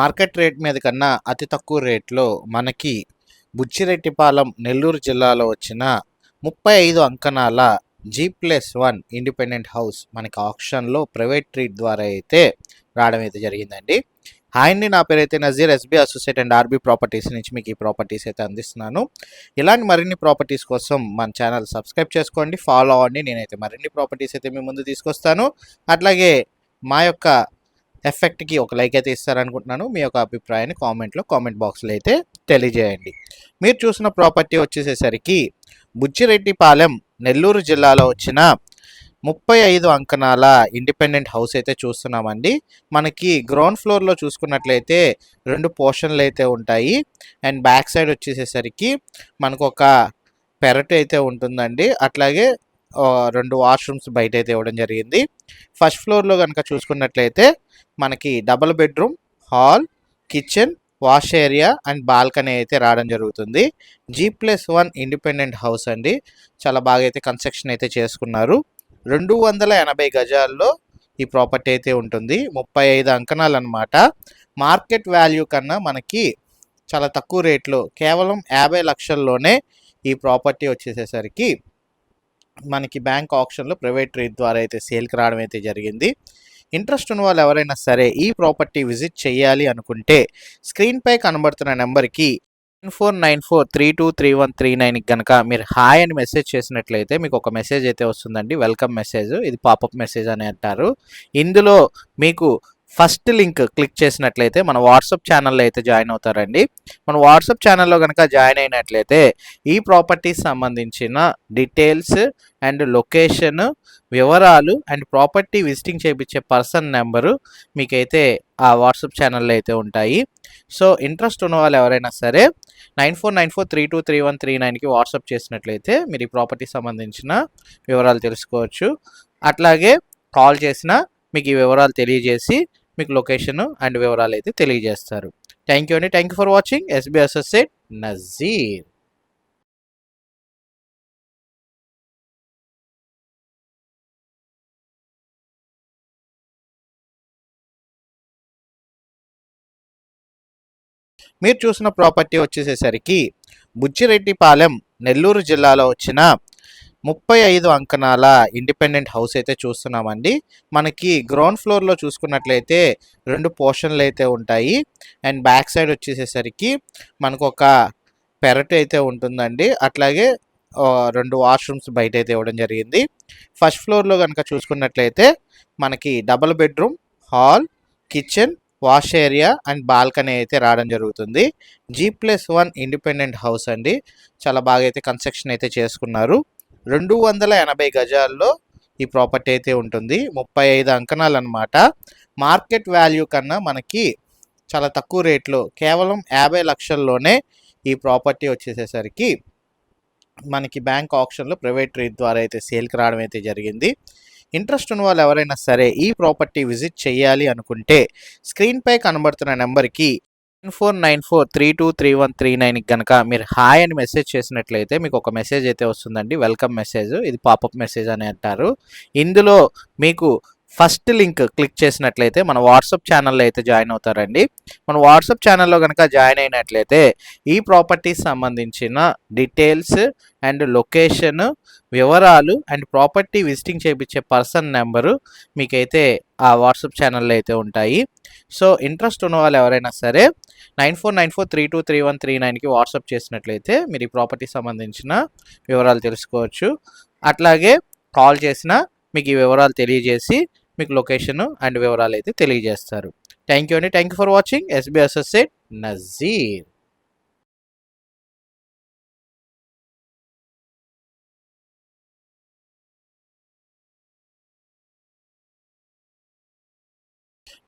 Market rate మీద కన్నా అతి తక్కువ రేట్లో మనకి బుచ్చిరెడ్డిపాలెం నెల్లూరు జిల్లాలో వచ్చిన ముప్పై ఐదు అంకణాల G plus one independent house మనకి ఆప్షన్లో ప్రైవేట్ ట్రీట్ ద్వారా అయితే రావడం అయితే జరిగిందండి. హాయ్ అండి నా పేరైతే Nazeer SB associate and RB properties నుంచి మీకు ఈ ప్రాపర్టీస్ అయితే అందిస్తున్నాను. ఇలాంటి మరిన్ని ప్రాపర్టీస్ కోసం మన ఛానల్ సబ్స్క్రైబ్ చేసుకోండి ఫాలో అవ్వండి. నేనైతే మరిన్ని ప్రాపర్టీస్ అయితే మీ ముందు తీసుకొస్తాను. అట్లాగే మా యొక్క ఎఫెక్ట్కి ఒక లైక్ అయితే ఇస్తారనుకుంటున్నాను. మీ యొక్క అభిప్రాయాన్ని కామెంట్లో కామెంట్ బాక్స్లో అయితే తెలియజేయండి. మీరు చూసిన ప్రాపర్టీ వచ్చేసేసరికి బుచ్చిరెడ్డిపాలెం నెల్లూరు జిల్లాలో వచ్చిన ముప్పై ఐదు అంకణాల ఇండిపెండెంట్ హౌస్ అయితే చూస్తున్నామండి. మనకి గ్రౌండ్ ఫ్లోర్లో చూసుకున్నట్లయితే రెండు పోర్షన్లు అయితే ఉంటాయి. అండ్ బ్యాక్ సైడ్ వచ్చేసేసరికి మనకు ఒక పెరట్ అయితే ఉంటుందండి. అట్లాగే రెండు వాష్రూమ్స్ బయట అయితే ఇవ్వడం జరిగింది. ఫస్ట్ ఫ్లోర్లో కనుక చూసుకున్నట్లయితే మనకి double bedroom hall kitchen wash area and balcony అయితే రావడం జరుగుతుంది. G plus one independent house అండి. చాలా బాగా అయితే కన్స్ట్రక్షన్ అయితే చేసుకున్నారు. రెండు వందల ఎనభై గజాల్లో ఈ ప్రాపర్టీ అయితే ఉంటుంది. ముప్పై ఐదు అంకణాలు అనమాట మార్కెట్ వాల్యూ కన్నా మనకి చాలా తక్కువ రేట్లో కేవలం యాభై లక్షల్లోనే ఈ ప్రాపర్టీ వచ్చేసేసరికి మనకి బ్యాంక్ ఆప్షన్లో ప్రైవేట్ రేట్ ద్వారా అయితే సేల్కి రావడం అయితే జరిగింది. ఇంట్రెస్ట్ ఉన్న వాళ్ళు ఎవరైనా సరే ఈ ప్రాపర్టీ విజిట్ చేయాలి అనుకుంటే స్క్రీన్పై కనబడుతున్న నెంబర్కి nine four nine four three two three one three నైన్కి కనుక మీరు హాయ్ అని మెసేజ్ చేసినట్లయితే మీకు ఒక మెసేజ్ అయితే వస్తుందండి. Welcome message. ఇది పాపప్ మెసేజ్ అని అంటారు. ఇందులో మీకు ఫస్ట్ లింక్ క్లిక్ చేసినట్లయితే మన వాట్సాప్ ఛానల్లో అయితే జాయిన్ అవుతారండి. మన వాట్సాప్ ఛానల్లో కనుక జాయిన్ అయినట్లయితే ఈ ప్రాపర్టీస్ సంబంధించిన డీటెయిల్స్ అండ్ లొకేషన్ వివరాలు అండ్ ప్రాపర్టీ విజిటింగ్ చేయించే పర్సన్ నెంబరు మీకైతే ఆ వాట్సాప్ ఛానల్లో అయితే ఉంటాయి. సో ఇంట్రెస్ట్ ఉన్న వాళ్ళు ఎవరైనా సరే nine four nine four three two three one three నైన్కి వాట్సాప్ చేసినట్లయితే మీరు ఈ ప్రాపర్టీ సంబంధించిన వివరాలు తెలుసుకోవచ్చు. అట్లాగే కాల్ చేసిన మీకు ఈ వివరాలు తెలియజేసి మీకు లొకేషన్ అండ్ వివరాలు అయితే తెలియజేస్తారు. థ్యాంక్ యూ అండి. Thank you for watching SB associate Nazeer మీరు చూసిన ప్రాపర్టీ వచ్చేసేసరికి బుచ్చిరెడ్డిపాలెం నెల్లూరు జిల్లాలో వచ్చిన ముప్పై ఐదు అంకణాల ఇండిపెండెంట్ హౌస్ అయితే చూస్తున్నామండి. మనకి గ్రౌండ్ ఫ్లోర్లో చూసుకున్నట్లయితే రెండు పోర్షన్లు అయితే ఉంటాయి. అండ్ బ్యాక్ సైడ్ వచ్చేసేసరికి మనకు ఒక పెరట్ అయితే ఉంటుందండి. అట్లాగే రెండు వాష్రూమ్స్ బయట అయితే ఇవ్వడం జరిగింది. ఫస్ట్ ఫ్లోర్లో కనుక చూసుకున్నట్లయితే మనకి double bedroom hall kitchen wash area and balcony అయితే రావడం జరుగుతుంది. G plus one independent house అండి. చాలా బాగా అయితే కన్స్ట్రక్షన్ అయితే చేసుకున్నారు. రెండు వందల ఎనభై గజాల్లో ఈ ప్రాపర్టీ అయితే ఉంటుంది. ముప్పై ఐదు అంకణాలు అనమాట మార్కెట్ వాల్యూ కన్నా మనకి చాలా తక్కువ రేట్లో కేవలం యాభై లక్షల్లోనే ఈ ప్రాపర్టీ వచ్చేసేసరికి మనకి బ్యాంక్ ఆప్షన్లో ప్రైవేట్ రేట్ ద్వారా అయితే సేల్కి రావడం అయితే జరిగింది. ఇంట్రెస్ట్ ఉన్న వాళ్ళు ఎవరైనా సరే ఈ ప్రాపర్టీ విజిట్ చేయాలి అనుకుంటే స్క్రీన్పై కనబడుతున్న నెంబర్కి nine four nine four three two three one three నైన్కి కనుక మీరు హాయ్ అని మెసేజ్ చేసినట్లయితే మీకు ఒక మెసేజ్ అయితే వస్తుందండి. Welcome message. ఇది పాపప్ మెసేజ్ అని అంటారు. ఇందులో మీకు ఫస్ట్ లింక్ క్లిక్ చేసినట్లయితే మన వాట్సాప్ ఛానల్లో అయితే జాయిన్ అవుతారండి. మన వాట్సాప్ ఛానల్లో కనుక జాయిన్ అయినట్లయితే ఈ ప్రాపర్టీస్ సంబంధించిన డీటెయిల్స్ అండ్ లొకేషన్ వివరాలు అండ్ ప్రాపర్టీ విజిటింగ్ చేయించే పర్సన్ నెంబరు మీకైతే ఆ వాట్సాప్ ఛానల్లో అయితే ఉంటాయి. సో ఇంట్రెస్ట్ ఉన్న వాళ్ళు ఎవరైనా సరే nine four nine four three two three one three నైన్కి వాట్సాప్ చేసినట్లయితే మీరు ఈ ప్రాపర్టీ సంబంధించిన వివరాలు తెలుసుకోవచ్చు. అట్లాగే కాల్ చేసిన మీకు ఈ వివరాలు తెలియజేసి మీకు లొకేషన్ అండ్ వివరాలు అయితే తెలియజేస్తారు. థ్యాంక్ యూ అండి. Thank you for watching SB associate Nazeer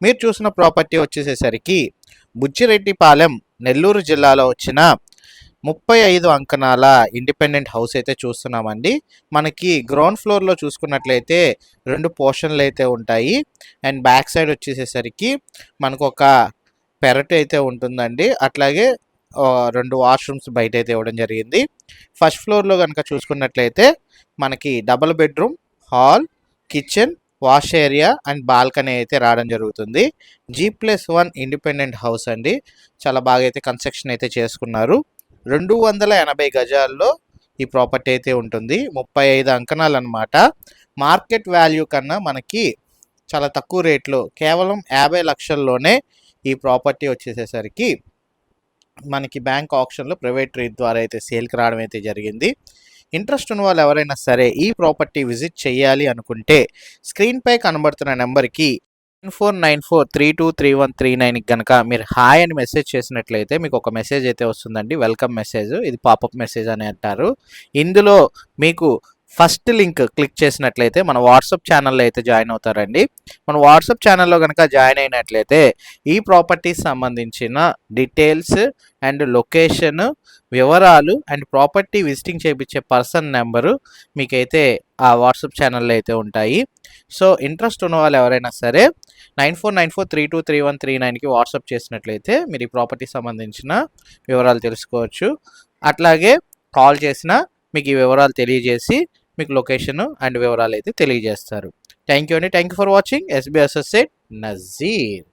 మీరు చూసిన ప్రాపర్టీ వచ్చేసేసరికి బుచ్చిరెడ్డిపాలెం నెల్లూరు జిల్లాలో వచ్చిన ముప్పై ఐదు అంకణాల ఇండిపెండెంట్ హౌస్ అయితే చూస్తున్నామండి. మనకి గ్రౌండ్ ఫ్లోర్లో చూసుకున్నట్లయితే రెండు పోర్షన్లు అయితే ఉంటాయి. అండ్ బ్యాక్ సైడ్ వచ్చేసేసరికి మనకు ఒక పెరటి అయితే ఉంటుందండి. అట్లాగే రెండు వాష్రూమ్స్ బయట అయితే ఇవ్వడం జరిగింది. ఫస్ట్ ఫ్లోర్లో కనుక చూసుకున్నట్లయితే మనకి double bedroom hall kitchen wash area and balcony అయితే రావడం జరుగుతుంది. G plus one independent house అండి. చాలా బాగా అయితే కన్స్ట్రక్షన్ అయితే చేసుకున్నారు. రెండు వందల ఎనభై గజాల్లో ఈ ప్రాపర్టీ అయితే ఉంటుంది. ముప్పై ఐదు అంకణాలు అనమాట మార్కెట్ వాల్యూ కన్నా మనకి చాలా తక్కువ రేట్లో కేవలం యాభై లక్షల్లోనే ఈ ప్రాపర్టీ వచ్చేసేసరికి మనకి బ్యాంక్ ఆప్షన్లో ప్రైవేట్ రేట్ ద్వారా అయితే సేల్కి రావడం అయితే జరిగింది. ఇంట్రెస్ట్ ఉన్న వాళ్ళు ఎవరైనా సరే ఈ ప్రాపర్టీ విజిట్ చేయాలి అనుకుంటే స్క్రీన్పై కనబడుతున్న నెంబర్కి four nine four three two three one three నైన్కి కనుక మీరు హాయ్ అని మెసేజ్ చేసినట్లయితే మీకు ఒక మెసేజ్ అయితే వస్తుందండి. Welcome message. ఇది పాపప్ మెసేజ్ అని అంటారు. ఇందులో మీకు ఫస్ట్ లింక్ క్లిక్ చేసినట్లయితే మన వాట్సాప్ ఛానల్లో అయితే జాయిన్ అవుతారండి. మన వాట్సాప్ ఛానల్లో కనుక జాయిన్ అయినట్లయితే ఈ ప్రాపర్టీస్ సంబంధించిన డీటెయిల్స్ అండ్ లొకేషన్ వివరాలు అండ్ ప్రాపర్టీ విజిటింగ్ చేయించే పర్సన్ నెంబరు మీకైతే ఆ వాట్సాప్ ఛానల్లో అయితే ఉంటాయి. సో ఇంట్రెస్ట్ ఉన్న వాళ్ళు ఎవరైనా సరే nine four nine four three two three one three నైన్కి వాట్సాప్ చేసినట్లయితే మీరు ఈ ప్రాపర్టీ సంబంధించిన వివరాలు తెలుసుకోవచ్చు. అట్లాగే కాల్ చేసిన మీకు ఈ వివరాలు తెలియజేసి మీకు లొకేషన్ అండ్ వివరాలు అయితే తెలియజేస్తారు. థ్యాంక్ యూ అండి. Thank you for watching SB associate Nazeer